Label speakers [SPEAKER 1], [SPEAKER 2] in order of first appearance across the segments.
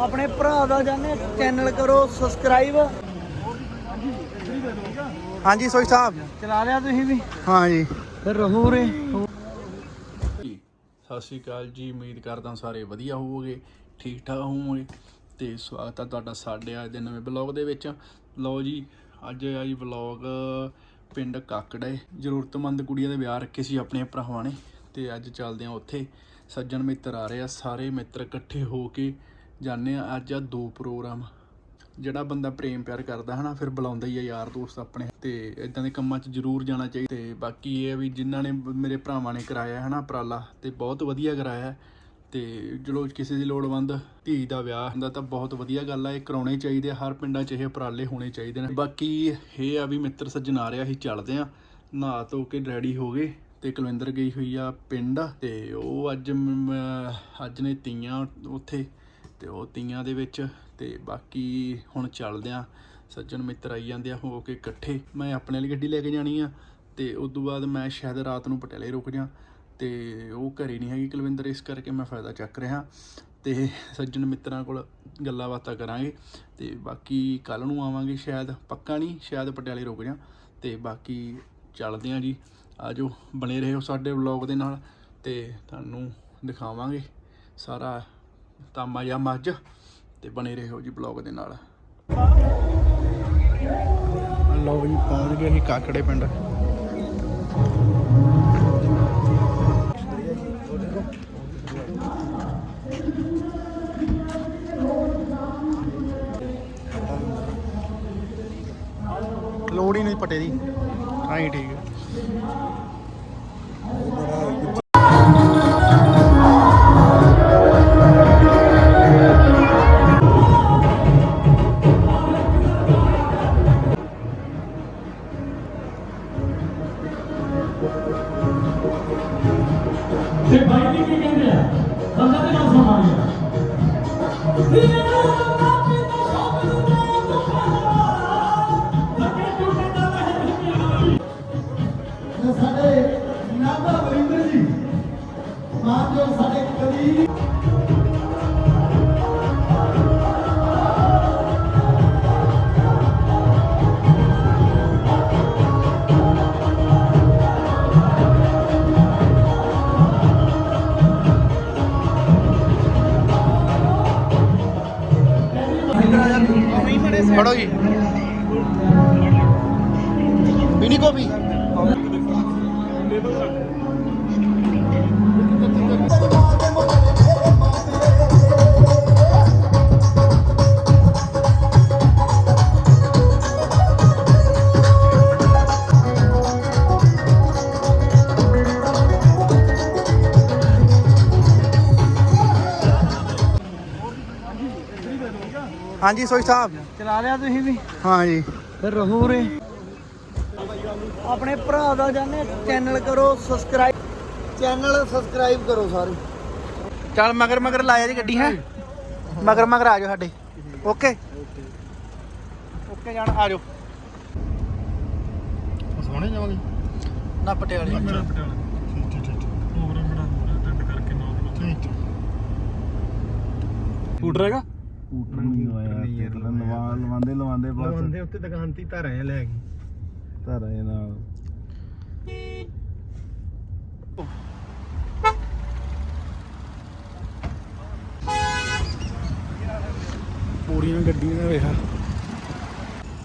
[SPEAKER 1] ਆਪਣੇ ਭਰਾ ਦਾ ਜਾਨੇ ਚੈਨਲ ਕਰੋ ਸਬਸਕ੍ਰਾਈਬ
[SPEAKER 2] ਹਾਂਜੀ ਸੋਈ ਸਾਹਿਬ।
[SPEAKER 1] ਚਲਾ ਲਿਆ ਤੁਸੀਂ ਵੀ?
[SPEAKER 2] ਹਾਂ ਜੀ।
[SPEAKER 1] ਫਿਰ ਰਹੂ ਰੇ।
[SPEAKER 3] ਸਤਿ ਸ਼੍ਰੀ ਅਕਾਲ ਜੀ ਉਮੀਦ ਕਰਦਾ ਸਾਰੇ ਵਧੀਆ ਹੋਵੋਗੇ ਠੀਕ ਠਾਕ ਹੋਵੋਗੇ ਤੇ ਸਵਾਗਤ ਹੈ ਤੁਹਾਡਾ ਸਾਡੇ ਅੱਜ ਦੇ ਨਵੇਂ ਬਲੌਗ ਦੇ ਵਿੱਚ। ਲਓ ਜੀ ਅੱਜ ਆ ਜੀ ਬਲੌਗ ਪਿੰਡ ਕਾਕੜੇ ਜ਼ਰੂਰਤਮੰਦ ਕੁੜੀਆਂ ਦੇ ਵਿਆਹ ਰੱਖੇ ਸੀ ਆਪਣੇ ਭਰਾਵਾਂ ਨੇ ਤੇ ਅੱਜ ਚੱਲਦੇ ਆ ਉੱਥੇ। ਸੱਜਣ ਮਿੱਤਰ ਆ ਰਹੇ ਆ ਸਾਰੇ ਮਿੱਤਰ ਇਕੱਠੇ ਹੋ ਕੇ ਜਾਂਦੇ ਆ ਅੱਜ ਆ ਦੋ ਪ੍ਰੋਗਰਾਮ। ਜਿਹੜਾ ਬੰਦਾ ਪ੍ਰੇਮ ਪਿਆਰ ਕਰਦਾ ਹਨਾ, ਫਿਰ ਬੁਲਾਉਂਦਾ ਹੀ ਆ ਯਾਰ ਦੋਸਤ ਆਪਣੇ। ਤੇ ਇਦਾਂ ਦੇ ਕੰਮਾਂ 'ਚ ਜ਼ਰੂਰ ਜਾਣਾ ਚਾਹੀਦਾ ਤੇ ਬਾਕੀ ਇਹ ਆ ਵੀ ਜਿਨ੍ਹਾਂ ਨੇ ਮੇਰੇ ਭਰਾਵਾਂ ਨੇ ਕਰਾਇਆ ਹਨਾ, ਉਪਰਾਲਾ, ਤੇ ਬਹੁਤ ਵਧੀਆ ਕਰਾਇਆ। ਹੈ। ਤੇ ਜਦੋਂ ਕਿਸੇ ਦੀ ਲੋੜਵੰਦ ਧੀ ਦਾ ਵਿਆਹ ਹੁੰਦਾ ਤਾਂ ਬਹੁਤ ਵਧੀਆ ਗੱਲ ਆ, ਇਹ ਕਰਾਉਣੇ ਚਾਹੀਦੇ ਆ, ਹਰ ਪਿੰਡਾਂ 'ਚ ਇਹ ਉਪਰਾਲੇ ਹੋਣੇ ਚਾਹੀਦੇ ਨੇ। ਬਾਕੀ ਇਹ ਆ ਵੀ ਮਿੱਤਰ ਸੱਜਣ ਆ ਰਿਹਾ, ਅਸੀਂ ਚੱਲਦੇ ਆ। ਨਹਾ ਧੋ ਕੇ ਰੈਡੀ ਹੋ ਗਏ, ਤੇ ਕੁਲਵਿੰਦਰ ਗਈ ਹੋਈ ਆ ਪਿੰਡ, ਤੇ ਉਹ ਅੱਜ ਅੱਜ ਨੇ ਤੀਆਂ ਉੱਥੇ। ਤੇ ਉਹ ਤੀਆਂ ਦੇ ਵਿੱਚ ਤੇ ਬਾਕੀ ਹੁਣ ਚੱਲਦੇ ਆ। ਸੱਜਣ ਮਿੱਤਰ ਆਈ ਜਾਂਦੇ ਆ ਹੋ ਕੇ ਇਕੱਠੇ। ਮੈਂ ਆਪਣੇ ਵਾਲੀ ਗੱਡੀ ਲੈ ਕੇ ਜਾਣੀ ਆ ਤੇ ਉਸ ਤੋਂ ਬਾਅਦ ਮੈਂ ਸ਼ਾਇਦ ਰਾਤ ਨੂੰ ਪਟਿਆਲੇ ਰੁਕ ਜਾ ਤੇ ਉਹ ਘਰੇ ਨਹੀਂ ਹੈਗੀ ਕੁਲਵਿੰਦਰ, ਇਸ ਕਰਕੇ ਮੈਂ ਫਾਇਦਾ ਚੱਕ ਰਿਹਾ। ਤੇ ਸੱਜਣ ਮਿੱਤਰਾਂ ਕੋਲ ਗੱਲਾਂ ਬਾਤਾਂ ਕਰਾਂਗੇ ਤੇ ਬਾਕੀ ਕੱਲ ਨੂੰ ਆਵਾਂਗੇ ਸ਼ਾਇਦ, ਪੱਕਾ ਨਹੀਂ, ਸ਼ਾਇਦ ਪਟਿਆਲੇ ਰੁਕ ਜਾ। ਤੇ ਬਾਕੀ ਚੱਲਦੇ ਆ ਜੀ। ਆਜੋ, ਬਣੇ ਰਹੋ ਸਾਡੇ ਵਲੌਗ ਦੇ ਨਾਲ ਤੇ ਤੁਹਾਨੂੰ ਦਿਖਾਵਾਂਗੇ ਸਾਰਾ ਤਾਂ ਜਾਂ ਮੱਝ, ਤੇ ਬਣੇ ਰਹੋ ਜੀ ਬਲੌਗ ਦੇ ਨਾਲ। ਲਓ ਜੀ, ਪਹੁੰਚ ਗਏ ਅਸੀਂ ਕਾਕੜੇ ਪਿੰਡ।
[SPEAKER 2] ਲੋੜ ਹੀ ਨਹੀਂ ਪਟੇ ਦੀ। ਹਾਂ ਠੀਕ ਹੈ। ਫੜੋ ਜੀ। ਪੀਣੀ ਕਾਫੀ ਹਾਂਜੀ ਸੋਈ ਸਾਹਿਬ।
[SPEAKER 1] ਚਲਾ ਲਿਆ ਤੁਸੀਂ ਵੀ?
[SPEAKER 2] ਹਾਂ ਜੀ
[SPEAKER 1] ਫਿਰ ਰਹੂ ਰੇ ਆਪਣੇ ਭਰਾ ਦਾ ਜਾਨੇ ਚੈਨਲ ਕਰੋ ਸਬਸਕ੍ਰਾਈਬ ਚੈਨਲ ਸਬਸਕ੍ਰਾਈਬ ਕਰੋ ਸਾਰੇ।
[SPEAKER 2] ਚੱਲ ਮਗਰ ਮਗਰ ਲਾਇਆ ਜੀ ਗੱਡੀ ਹੈ? ਮਗਰ ਮਗਰ ਆ ਜਾਓ ਸਾਡੇ। ਓਕੇ। ਓਕੇ ਜਾਣ ਆ ਜਾਓ।
[SPEAKER 4] ਸੋਹਣੇ ਜਾਵਾਂਗੇ।
[SPEAKER 2] ਨਾ ਪਟਿਆਲੇ।
[SPEAKER 4] ਮੇਰਾ ਪਟਿਆਲਾ। ਠੀਕ ਠੀਕ ਪ੍ਰੋਗਰਾਮ ਅਟੈਂਡ ਕਰਕੇ 9 ਵਜੇ ਠੀਕ ਠੀਕ ਸਕੂਟਰ ਹੈਗਾ?
[SPEAKER 5] ਸਕੂਟਰ ਨਹੀਂ ਹੋਇਆ ਲਵਾ ਲਵਾਉਂਦੇ ਲਵਾਉਂਦੇ ਬਸ।
[SPEAKER 4] ਲਵੰਦੇ ਉੱਤੇ ਦੁਕਾਨ ਤੇ ਧਾਰਾਂ ਜਿਹਾ ਲੈ ਗਈ
[SPEAKER 5] ਧਾਰਾਂ ਦੇ ਨਾਲ।
[SPEAKER 2] ਪੂਰੀਆਂ ਗੱਡੀਆਂ ਦਾ ਵੇਖਾ।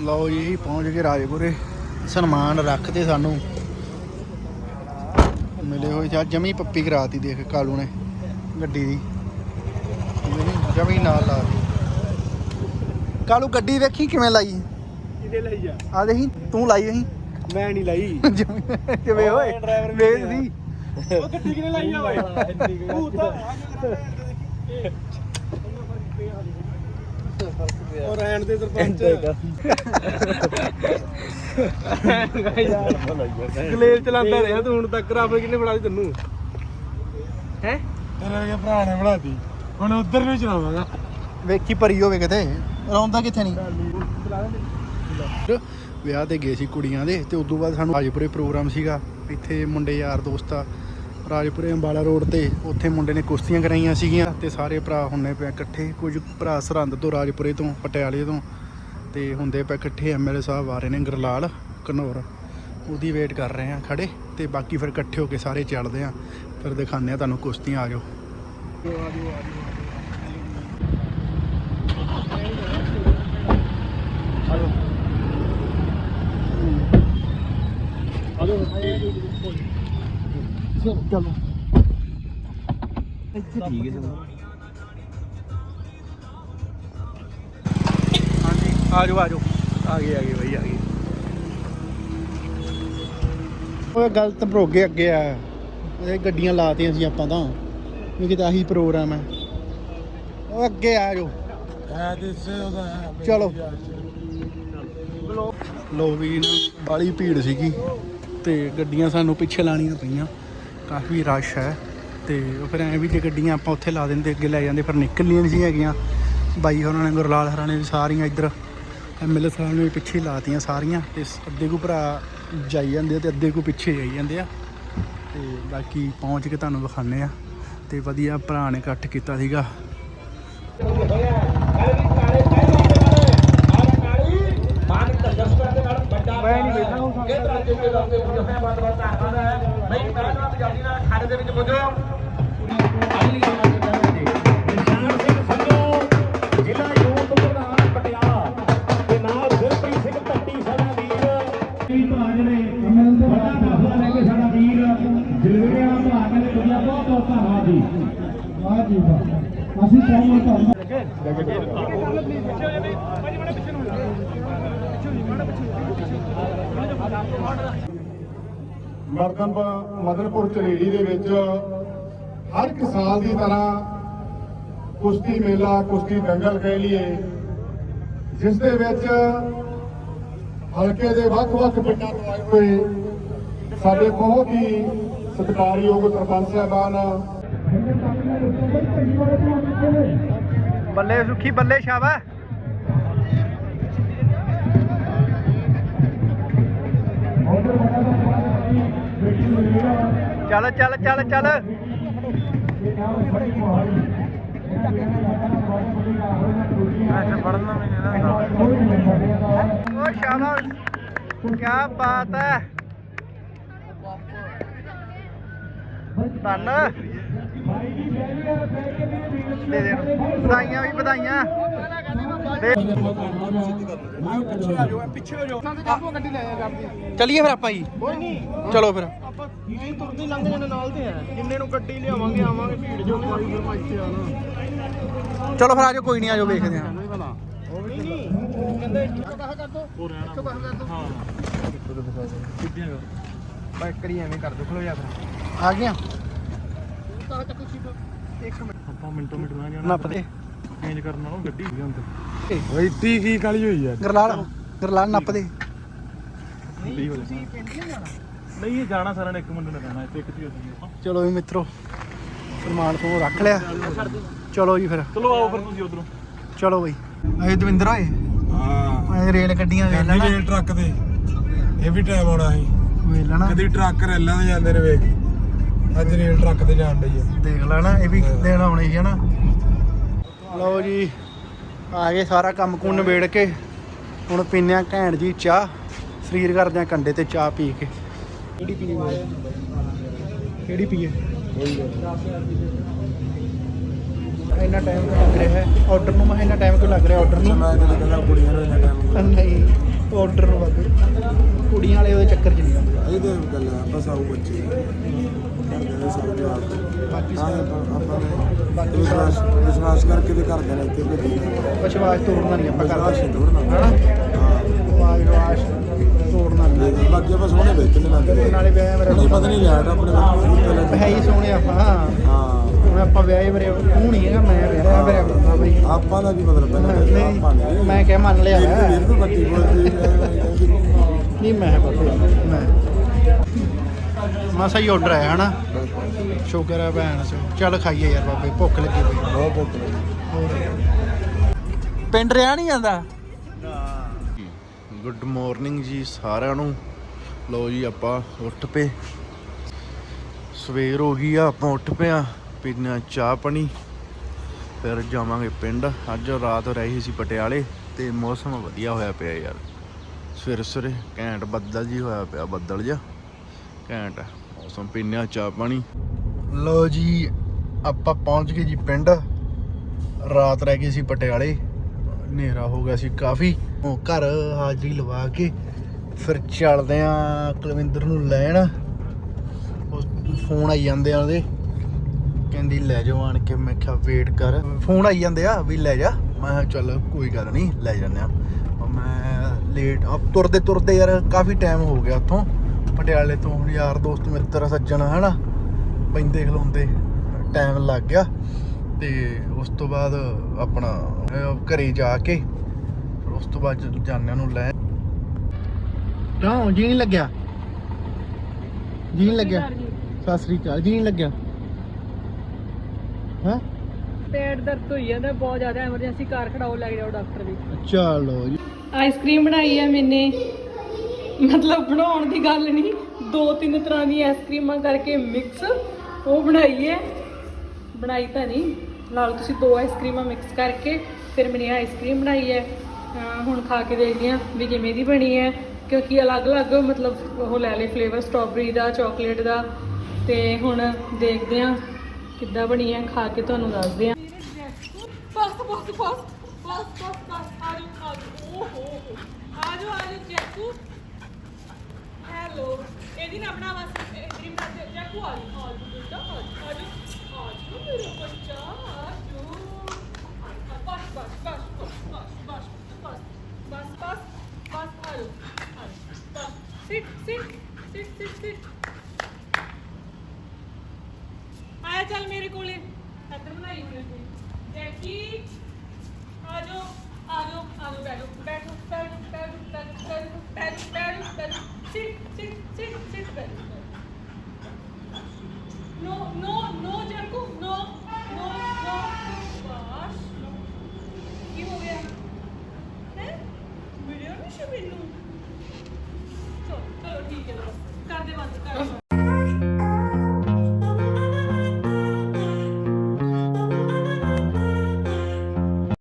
[SPEAKER 2] ਲਓ ਜੀ ਪਹੁੰਚ ਗਏ ਰਾਜਪੁਰੇ। ਸਨਮਾਨ ਰੱਖਦੇ ਸਾਨੂੰ। ਮਿਲੇ ਹੋਏ ਸੀ। ਜਮੀ ਪੱਪੀ ਕਰਾਤੀ ਦੇਖ ਕਾਲੂ ਨੇ ਗੱਡੀ ਦੀ। ਜਮੀ- ਨਾਲ ਲਾ ਕਾਲੂ ਗੱਡੀ ਵੇਖੀ ਕਿਵੇਂ ਲਾਈ?
[SPEAKER 4] ਕਿਹਦੇ ਲਈ ਆ?
[SPEAKER 2] ਆ ਦੇਖੀ ਤੂੰ ਲਾਈ ਅਸੀਂ
[SPEAKER 4] ਮੈਂ ਨਹੀਂ ਲਾਈ।
[SPEAKER 2] ਕਿਵੇਂ ਓਏ? ਵੇਖ ਸੀ
[SPEAKER 4] ਉਹ ਗੱਡੀ ਕਿਹਨੇ ਲਾਈ ਆ ਓਏ? ਉਹ ਰਹਿਣ ਦੇ ਸਰਪੰਚ ਗਲੇਲ ਚਲਾਉਂਦਾ ਰਿਹਾ ਤੂੰ ਹੁਣ ਤੱਕ ਰੱਬ ਕਿੰਨੇ ਫੜਾ ਤੈਨੂੰ? ਹੈ? ਤੇਰੇ ਭਰਾ ਨੇ ਬਣਾਤੀ ਹੁਣ ਉਧਰ ਨੂੰ ਚਲਾਵਾਂਗਾ।
[SPEAKER 2] ਵੇਖੀ ਭਰੀ ਹੋਵੇ ਕਿਤੇ। ਰੌਂਦਾ ਕਿੱਥੇ ਨਹੀਂ? ਵਿਆਹ ਤੇ ਗਏ ਸੀ ਕੁੜੀਆਂ ਦੇ ਤੇ ਉਦੋਂ ਬਾਅਦ ਸਾਨੂੰ ਰਾਜਪੁਰੇ ਪ੍ਰੋਗਰਾਮ ਸੀਗਾ। ਇੱਥੇ ਮੁੰਡੇ ਯਾਰ ਦੋਸਤ ਆ,
[SPEAKER 3] ਰਾਜਪੁਰੇ ਅੰਬਾਲਾ ਰੋਡ ਤੇ ਉੱਥੇ ਮੁੰਡੇ ਨੇ ਕੁਸ਼ਤੀਆਂ ਕਰਾਈਆਂ ਸੀਗੀਆਂ ਤੇ ਸਾਰੇ ਭਰਾ ਹੁੰਨੇ ਪਏ ਇਕੱਠੇ। ਕੁਝ ਭਰਾ ਸਰਹੰਦ ਤੋਂ ਰਾਜਪੁਰੇ ਤੋਂ, ਪਟਿਆਲੇ ਤੋਂ ਤੇ ਹੁੰਦੇ ਪਏ ਇਕੱਠੇ ਐਮਐਲਏ ਸਾਹਿਬ ਆ ਰਹੇ ਨੇ ਗਰਲਾਲ ਘਨੌਰ। ਉਹਦੀ ਵੇਟ ਕਰ ਰਹੇ ਆ ਖੜੇ ਤੇ ਬਾਕੀ ਫਿਰ ਇਕੱਠੇ ਹੋ ਕੇ ਸਾਰੇ ਚੱਲਦੇ ਆ। ਫਿਰ ਦਿਖਾਉਂਦੇ ਆ ਤੁਹਾਨੂੰ ਕੁਸ਼ਤੀਆਂ, ਆ ਜਾਓ। ਚਲੋ ਹਾਂਜੀ ਆ ਜਾਓ ਆ ਜਾਓ ਆ ਗਏ ਆ ਗਏ ਬਈ ਆ ਗਏ ਉਹ ਗਲਤ ਭਰੋਗੇ ਅੱਗੇ ਆ। ਇਹ ਗੱਡੀਆਂ ਲਾਤੀਆਂ ਸੀ ਆਪਾਂ ਤਾਂ। ਵੀ ਤਾਂ ਆਹੀ ਪ੍ਰੋਗਰਾਮ ਹੈ ਉਹ ਅੱਗੇ ਆ ਜਾਓ। ਚਲੋ। ਲੋ ਵੀ ਨਾ ਬਾਲੀ ਭੀੜ ਸੀਗੀ। ਤੇ ਗੱਡੀਆਂ ਸਾਨੂੰ ਪਿੱਛੇ ਲਾਣੀਆਂ ਪਈਆਂ। ਕਾਫੀ ਰਸ਼ ਹੈ ਤੇ ਫਿਰ ਐਂ ਵੀ ਜੇ ਗੱਡੀਆਂ ਆਪਾਂ ਉੱਥੇ ਲਾ ਦਿੰਦੇ, ਅੱਗੇ ਲੈ ਜਾਂਦੇ, ਫਿਰ ਨਿਕਲਣੀਆਂ ਨਹੀਂ ਸੀ ਹੈਗੀਆਂ। ਬਾਈ ਉਹਨਾਂ ਨੇ, ਗੁਰਲਾਲ ਹਰਾਂ ਨੇ ਵੀ ਸਾਰੀਆਂ ਇੱਧਰ ਐਮਐਲਏ ਸਾਹਿਬ ਨੇ ਵੀ ਪਿੱਛੇ ਲਾਤੀਆਂ ਸਾਰੀਆਂ। ਤੇ ਅੱਧੇ ਕੋ ਭਰਾ ਜਾਈ ਜਾਂਦੇ ਆ ਤੇ ਅੱਧੇ ਕੋ ਪਿੱਛੇ ਜਾਈ ਜਾਂਦੇ ਆ। ਤੇ ਬਾਕੀ ਪਹੁੰਚ ਕੇ ਤੁਹਾਨੂੰ ਵਿਖਾਣੇ ਆ। ਤੇ ਵਧੀਆ ਭਰਾ ਨੇ ਇਕੱਠ ਕੀਤਾ ਸੀਗਾ।
[SPEAKER 6] ਵਧੀਆ ਧੰਨਵਾਦ ਜੀ ਵਾਹ ਜੀ ਵਾਹ ਅਸੀਂ ਚਾਹੀਏ ਤੁਹਾਨੂੰ
[SPEAKER 5] ਮਰਦਮ ਮਦਨਪੁਰ ਚਰੇੜੀ ਦੇ ਵਿੱਚ ਹਰ ਇੱਕ ਸਾਲ ਦੀ ਤਰ੍ਹਾਂ ਕੁਸ਼ਤੀ ਮੇਲਾ, ਕੁਸ਼ਤੀ ਦੰਗਲ ਕਹਿ ਲਈਏ, ਜਿਸ ਦੇ ਵਿੱਚ ਹਲਕੇ ਦੇ ਵੱਖ-ਵੱਖ ਪਿੰਡਾਂ ਤੋਂ ਆਏ ਹੋਏ ਸਾਡੇ ਬਹੁਤ ਹੀ ਸਤਿਕਾਰਯੋਗ ਸਰਪੰਚ ਸਾਹਿਬਾਨ
[SPEAKER 3] ਬੱਲੇ ਸੁਖੀ ਬੱਲੇ ਸ਼ਾਬਾ ਚੱਲ ਚੱਲ ਚੱਲ ਚੱਲ ਓ ਸ਼ਾਬਾਸ਼ ਕੀ ਬਾਤ ਹੈ ਧੰਨ। ਦੇ ਦੇ ਵਧਾਈਆਂ ਵੀ ਵਧਾਈਆਂ। ਚਲਿਏ ਫਿਰ ਆਪਾਂ ਜੀ।
[SPEAKER 7] ਕੋਈ ਨਹੀਂ
[SPEAKER 3] ਚਲੋ ਫਿਰ।
[SPEAKER 7] ਆਪਾਂ ਜੀ ਤੁਰਦੀ ਲੰਘ ਜਾਂਦੇ ਨਾਲ ਤੇ ਆ ਜਿੰਨੇ ਨੂੰ ਗੱਡੀ ਲਿਆਵਾਂਗੇ ਆਵਾਂਗੇ ਭੀੜ ਜੋ ਵੀ ਆਈ ਫਿਰ ਇੱਥੇ ਆਣਾ
[SPEAKER 3] ਚਲੋ ਫਿਰ ਆਜੋ ਕੋਈ ਨਹੀਂ ਆਜੋ ਵੇਖਦੇ ਹਾਂ।
[SPEAKER 7] ਨਹੀਂ ਨਹੀਂ। ਕਹਿੰਦੇ ਇੱਕ ਪਾਸਾ ਕਰ ਦੋ। ਹੋ ਇੱਕ ਪਾਸਾ ਕਰ ਦੋ। ਹਾਂ। ਸਿੱਧੀਆਂ ਕਰ ਬਾਈ ਕਰੀ ਐਵੇਂ ਕਰ ਦੋ ਖਲੋ ਜਾ ਫਿਰ।
[SPEAKER 3] ਆ ਗਿਆ
[SPEAKER 7] ਤਾਂ ਚੱਕੋ ਸੀਟ ਇੱਕ ਮਿੰਟ ਆਪਾਂ ਮਿੰਟੋ ਮਿੰਟ ਨਾ ਜਾਣਾ।
[SPEAKER 3] ਨੱਪ ਦੇ
[SPEAKER 7] ਚੇਂਜ ਕਰਨ ਨਾਲੋਂ ਗੱਡੀ ਹੀ ਅੰਦਰ ਓਏ ਟੀ ਕੀ ਕਾਲੀ ਹੋਈ ਯਾਰ
[SPEAKER 3] ਗਰਲਾਲ ਗਰਲਾਲ ਨੱਪ ਦੇ
[SPEAKER 7] ਨਹੀਂ ਤੁਸੀਂ ਪਿੰਡ ਨਹੀਂ ਜਾਣਾ ਨਹੀਂ ਇਹ ਜਾਣਾ ਸਾਰਿਆਂ ਨੇ ਇੱਕ ਮੁੰਡੇ ਨੇ ਰਹਿਣਾ ਇੱਥੇ ਇੱਕ ਚੀਜ਼ ਆਪਾਂ
[SPEAKER 3] ਚਲੋ ਵੀ ਮਿੱਤਰੋ ਸਨਮਾਨ ਤੋਂ ਰੱਖ ਲਿਆ। ਚਲੋ ਜੀ ਫਿਰ।
[SPEAKER 7] ਚਲੋ ਆਓ ਫਿਰ ਤੁਸੀਂ ਉਧਰੋਂ।
[SPEAKER 3] ਚਲੋ ਬਈ। ਅਜੇ ਦਵਿੰਦਰ ਹੋਏ
[SPEAKER 5] ਹਾਂ।
[SPEAKER 3] ਅਜੇ ਰੇਲ ਗੱਡੀਆਂ ਵੇਖ ਲੈਣਾ।
[SPEAKER 5] ਇਹ ਟਰੱਕ ਤੇ। ਇਹ ਵੀ ਟਾਈਮ ਆਉਣਾ ਸੀ।
[SPEAKER 3] ਵੇਖ ਲੈਣਾ।
[SPEAKER 5] ਕਦੀ ਟਰੱਕ ਰੈਲਾਂ ਤੇ ਜਾਂਦੇ ਨੇ ਵੇਖ। ਅੱਜ ਰੇਲ ਟਰੱਕ ਤੇ ਜਾਣ ਡਈ ਆ।
[SPEAKER 3] ਦੇਖ ਲੈਣਾ ਇਹ ਵੀ ਦਿਨ ਆਉਣੇ ਸੀ ਹਨਾ। ਲਓ ਜੀ ਆ ਗਏ ਸਾਰਾ ਕੰਮ ਕੁੰਨ ਨਿਬੇੜ ਕੇ। ਹੁਣ ਪੀਨੇ ਆ ਘੈਂਟ ਜੀ ਚਾਹ ਸਰੀਰ ਕਰਦੇ ਆ ਕੰਡੇ ਤੇ ਚਾਹ ਪੀ ਕੇ। ਕਿਹੜੀ ਪੀਣੀ ਕਿਹੜੀ ਪੀਏ? ਇੰਨਾ ਟਾਈਮ ਕਿਉਂ ਲੱਗ ਰਿਹਾ ਹੈ? ਆਰਡਰ ਨੂੰ ਮੈਂ ਇੰਨਾ ਟਾਈਮ ਕਿਉਂ ਲੱਗ ਰਿਹਾ ਆਰਡਰ ਨੂੰ?
[SPEAKER 5] ਮੈਂ ਤੇ ਕਹਿੰਦਾ ਕੁੜੀਆਂ ਨੂੰ ਇੰਨਾ ਟਾਈਮ
[SPEAKER 3] ਨਹੀਂ ਆਰਡਰ ਨੂੰ ਕੁੜੀਆਂ ਵਾਲੇ ਉਹਦੇ ਚੱਕਰ ਚ ਨਹੀਂ ਆਉਂਦੇ।
[SPEAKER 5] ਇਹ ਤੇ ਗੱਲ ਆ ਬਸ ਆਉ ਬੱਚੇ। ਕਰਦੇ ਜਵਾਬ
[SPEAKER 3] ਬਾਕੀ
[SPEAKER 5] ਹਾਂ
[SPEAKER 3] ਸਾਰਾ
[SPEAKER 5] ਆਪਾਂ ਨੇ ਵਿਸ਼ਵਾਸ ਵਿਸ਼ਵਾਸ ਕਰਕੇ ਤੇ ਕਰਦੇ ਨੇ ਇੱਥੇ ਭੇਜੀ
[SPEAKER 3] ਵਿਸ਼ਵਾਸ ਤੋੜਨਾ ਨਹੀਂ ਆਪਾਂ
[SPEAKER 5] ਵਿਸ਼ਵਾਸ
[SPEAKER 3] ਕਰਦੇ
[SPEAKER 5] ਹੀ ਤੋੜਨਾ। ਹਾਂ।
[SPEAKER 3] ਵਿਸ਼ਵਾਸ ਤੋੜਨਾ ਨਹੀਂ।
[SPEAKER 5] ਬਾਕੀ ਆਪਾਂ ਸੋਹਣੇ ਵੇਚਣੇ ਲੱਗਦੇ
[SPEAKER 3] ਨਾਲੇ। ਵਿਆਹ ਮੇਰੇ
[SPEAKER 5] ਨਹੀਂ ਪਤਾ ਨਹੀਂ ਲੈਟ ਆਪਣੇ ਕੋਲ
[SPEAKER 3] ਹੈ ਹੀ ਸੋਹਣੇ ਆਪਾਂ।
[SPEAKER 5] ਹਾਂ।
[SPEAKER 3] ਹੁਣ ਆਪਾਂ ਵਿਆਹੇ ਵਰੇ ਤੂੰ ਨਹੀਂ ਹੈਗਾ ਮੈਂ ਵਿਆਹਿਆ ਵਰਿਆ ਬੰਦਾ ਬਈ।
[SPEAKER 5] ਆਪਾਂ ਦਾ ਕੀ ਮਤਲਬ
[SPEAKER 3] ਨਹੀਂ ਮੈਂ ਕਿਹਾ ਮੰਨ ਲਿਆ।
[SPEAKER 5] ਵੀ ਬੱਤੀ
[SPEAKER 3] ਨਹੀਂ ਮੈਂ ਬਾਬੇ ਮੈਂ ਮਸਾ ਹੀ ਆਰਡਰ ਆਇਆ ਹਨਾ? ਸ਼ੁਕਰ ਹੈ ਭੈਣ ਚੱਲ ਖਾਈਏ ਯਾਰ ਬਾਬੇ ਭੁੱਖ ਲੱਗੀ ਪਈ।
[SPEAKER 5] ਬਹੁਤ ਬਹੁਤ
[SPEAKER 3] ਪਿੰਡ ਰਿਆ ਨਹੀਂ ਜਾਂਦਾ? ਗੁੱਡ ਮਾਰਨਿੰਗ ਜੀ ਸਾਰਿਆਂ ਨੂੰ। ਲਓ ਜੀ ਆਪਾਂ ਉੱਠ ਪਏ।
[SPEAKER 8] ਸਵੇਰ ਹੋ ਗਈ ਆ ਆਪਾਂ ਉੱਠ ਪਿਆ ਪੀਣਾ ਚਾਹ ਪਾਣੀ। ਫਿਰ ਜਾਵਾਂਗੇ ਪਿੰਡ। ਅੱਜ ਰਾਤ ਰਹੀ ਸੀ ਪਟਿਆਲੇ ਤੇ ਮੌਸਮ ਵਧੀਆ ਹੋਇਆ ਪਿਆ ਯਾਰ। ਸਵੇਰੇ ਸਵੇਰੇ ਘੈਂਟ ਬੱਦਲ ਜੀ ਹੋਇਆ ਪਿਆ ਬੱਦਲ ਜਿਹਾ। ਘੈਂਟ ਹੈ ਮੌਸਮ ਪੀਣਾ ਚਾਹ ਪਾਣੀ।
[SPEAKER 3] ਲੋ ਜੀ, ਆਪਾਂ ਪਹੁੰਚ ਗਏ ਜੀ ਪਿੰਡ। ਰਾਤ ਰਹਿ ਗਈ ਸੀ ਪਟਿਆਲੇ, ਹਨੇਰਾ ਹੋ ਗਿਆ ਸੀ ਕਾਫੀ। ਉਹ ਘਰ ਹਾਜ਼ਰੀ ਲਵਾ ਕੇ ਫਿਰ ਚੱਲਦੇ ਆ ਕੁਲਵਿੰਦਰ ਨੂੰ ਲੈਣ। ਫੋਨ ਆਈ ਜਾਂਦੇ ਆ ਉਹਦੇ, ਕਹਿੰਦੀ ਲੈ ਜਾਓ ਆਣ ਕੇ। ਮੈਂ ਕਿਹਾ ਵੇਟ ਕਰ। ਫੋਨ ਆਈ ਜਾਂਦੇ ਆ ਵੀ ਲੈ ਜਾ। ਮੈਂ ਚੱਲ ਕੋਈ ਗੱਲ ਨਹੀਂ, ਲੈ ਜਾਂਦੇ ਆ। ਮੈਂ ਲੇਟ ਅਬ ਤੁਰਦੇ ਤੁਰਦੇ ਯਾਰ ਕਾਫੀ ਟਾਈਮ ਹੋ ਗਿਆ ਉੱਥੋਂ। ਪਟਿਆਲੇ ਤੋਂ ਯਾਰ ਦੋਸਤ ਮਿੱਤਰ ਸੱਜਣ ਹਨਾ? ਪੈਂਦੇ ਖਲੋਂਦੇ ਟਾਈਮ ਲੱਗ ਗਿਆ। ਤੇ ਉਸ ਤੋਂ ਬਾਅਦ ਆਪਣਾ ਘਰੇ ਜਾ ਕੇ ਉਸ ਤੋਂ ਬਾਅਦ ਜਾਨਿਆਂ ਨੂੰ ਲੈ ਕਿਉਂ ਜੀ ਨਹੀਂ ਲੱਗਿਆ। ਜੀ ਨਹੀਂ ਲੱਗਿਆ। ਸਤਿ ਸ੍ਰੀ ਅਕਾਲ ਜੀ। ਨਹੀਂ ਲੱਗਿਆ। ਹਾਂ?
[SPEAKER 9] ਪੇਟ ਦਰਦ ਹੋਈ ਜਾਂਦਾ ਬਹੁਤ ਜ਼ਿਆਦਾ ਐਮਰਜੈਂਸੀ ਕਾਰ ਖੜਾਓ ਲੈ ਕੇ ਜਾਓ ਡਾਕਟਰ ਦੀ।
[SPEAKER 3] ਚਲੋ। ਜੀ
[SPEAKER 9] ਆਈਸਕ੍ਰੀਮ ਬਣਾਈ ਹੈ ਮੈਨੇ। ਮਤਲਬ ਬਣਾਉਣ ਦੀ ਗੱਲ ਨਹੀਂ, ਦੋ ਤਿੰਨ ਤਰ੍ਹਾਂ ਦੀ ਆਈਸਕ੍ਰੀਮਾਂ ਕਰਕੇ ਮਿਕਸ ਉਹ ਬਣਾਈ ਹੈ ਬਣਾਈ ਤਾਂ ਨਹੀਂ। ਨਾਲ ਤੁਸੀਂ ਦੋ ਆਈਸਕ੍ਰੀਮਾਂ ਮਿਕਸ ਕਰਕੇ ਫਿਰ ਮੈਨੇ ਆਈਸਕ੍ਰੀਮ ਬਣਾਈ ਹੈ। ਹੁਣ ਖਾ ਕੇ ਦੇਖਦੇ ਹਾਂ ਵੀ ਕਿਵੇਂ ਦੀ ਬਣੀ ਹੈ। ਕਿਉਂਕਿ ਅਲੱਗ-ਅਲੱਗ ਮਤਲਬ ਉਹ ਲੈ ਲਏ ਫਲੇਵਰ ਸਟ੍ਰਾਬੇਰੀ ਦਾ ਚਾਕਲੇਟ ਦਾ। ਤੇ ਹੁਣ ਦੇਖਦੇ ਹਾਂ ਕਿੱਦਾਂ ਬਣੀ ਹੈ। ਖਾ ਕੇ ਤੁਹਾਨੂੰ ਦੱਸਦੇ ਹਾਂ। ਬਸ ਬਸ ਬਸ ਬਸ ਬਸ ਆ ਜਾਓ ਆ ਜਾਓ। ਓਹੋ ਆ ਜਾਓ ਆ ਜਾਓ ਜੈਕੂ ਹੈਲੋ ਇਹਦੀ ਨਾ ਬਣਾ ਬਸ ਡ੍ਰੀਮ ਦਾ ਜੈਕੂ ਆ ਜਾਓ ਆ ਜਾਓ ਬੇਟਾ ਆ ਜਾਓ ਆ ਜਾਓ ਆ ਜਾਓ ਮੇਰਾ ਬੱਚਾ ਆ ਜਾਓ ਬਸ ਬਸ ਬਸ ਬਸ ਬਸ ਬਸ ਬਸ ਬਸ